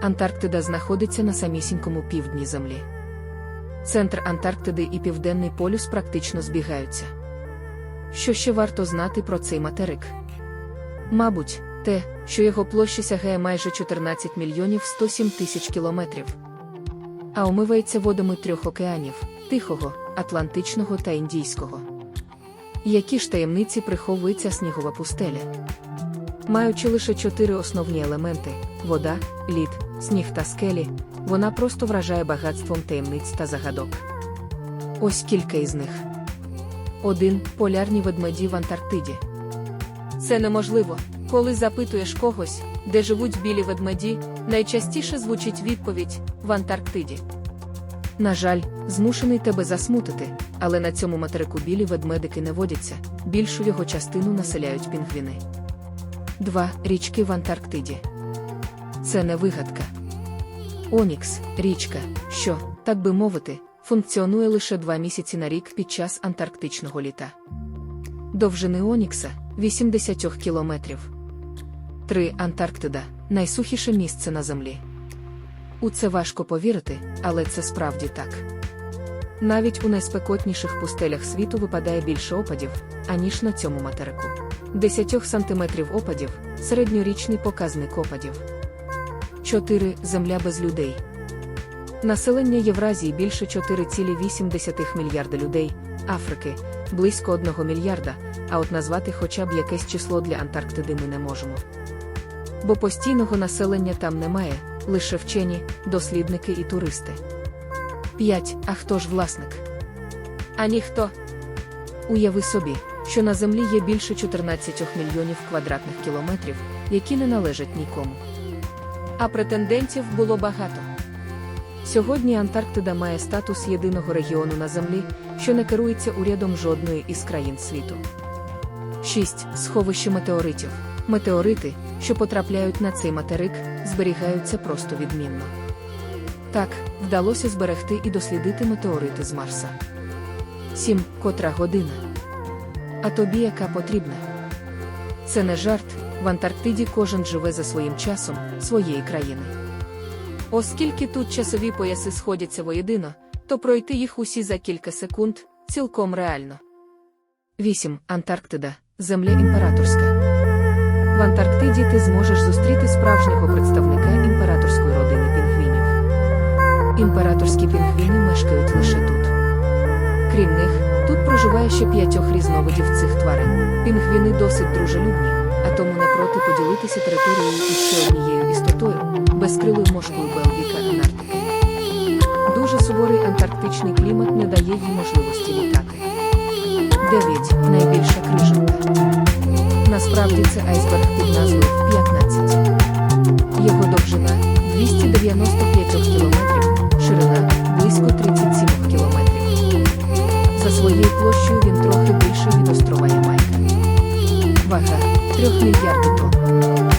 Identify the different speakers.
Speaker 1: Антарктида знаходиться на самісінькому півдні Землі. Центр Антарктиди і Південний полюс практично збігаються. Що ще варто знати про цей материк? Мабуть, те, що його площа сягає майже 14 мільйонів 107 тисяч кілометрів, а омивається водами трьох океанів Тихого, Атлантичного та Індійського. Які ж таємниці приховує ця снігова пустеля? Маючи лише чотири основні елементи вода, лід, сніг та скелі, вона просто вражає багатством таємниць та загадок. Ось кілька із них. 1. Полярні ведмеді в Антарктиді. Це неможливо. Коли запитуєш когось, де живуть білі ведмеді, найчастіше звучить відповідь в Антарктиді. На жаль, змушений тебе засмутити, але на цьому материку білі ведмедики не водяться, більшу його частину населяють пінгвіни. 2. Річки в Антарктиді. Це не вигадка. Онікс річка, що, так би мовити, функціонує лише два місяці на рік під час антарктичного літа. Довжини Онікса 80 кілометрів. 3. Антарктида найсухіше місце на землі. У це важко повірити, але це справді так. Навіть у найспекотніших пустелях світу випадає більше опадів, аніж на цьому материку. 10 сантиметрів опадів середньорічний показник опадів. 4. Земля без людей. Населення Євразії більше 4,8 мільярда людей, Африки близько 1 мільярда, а от назвати хоча б якесь число для Антарктиди ми не можемо. Бо постійного населення там немає, лише вчені, дослідники і туристи. 5. А хто ж власник? А ніхто. Уяви собі, що на землі є більше 14 мільйонів квадратних кілометрів, які не належать нікому. А претендентів було багато. Сьогодні Антарктида має статус єдиного регіону на землі, що не керується урядом жодної із країн світу. 6. Сховище метеоритів. Метеорити, що потрапляють на цей материк, зберігаються просто відмінно. Так, вдалося зберегти і дослідити метеорити з Марса. 7. Котра година. А тобі яка потрібна? Це не жарт, в Антарктиді кожен живе за своїм часом, своєї країни. Оскільки тут часові пояси сходяться воєдино, то пройти їх усі за кілька секунд цілком реально. 8. Антарктида Земля імператорська. В Антарктиді ти зможеш зустріти справжнього представника імператорської родини пінгвінів. Імператорські пінгвіни ще п'ятьох різновидів цих тварин. Пінгвіни досить дружелюбні, а тому не проти поділитися територією із ще однією істотою, безкрилою мошкою Белвіка Анарктики. Дуже суворий антарктичний клімат не дає їй можливості літати. 9. Найбільша крижинка. Насправді це айсберг під назвою 15. Його довжина 295 кілометрів, ширина близько 37 кілометрів. За своєю площею він трохи більше від острова Ямайка. Вага трьох мільярдів тонн.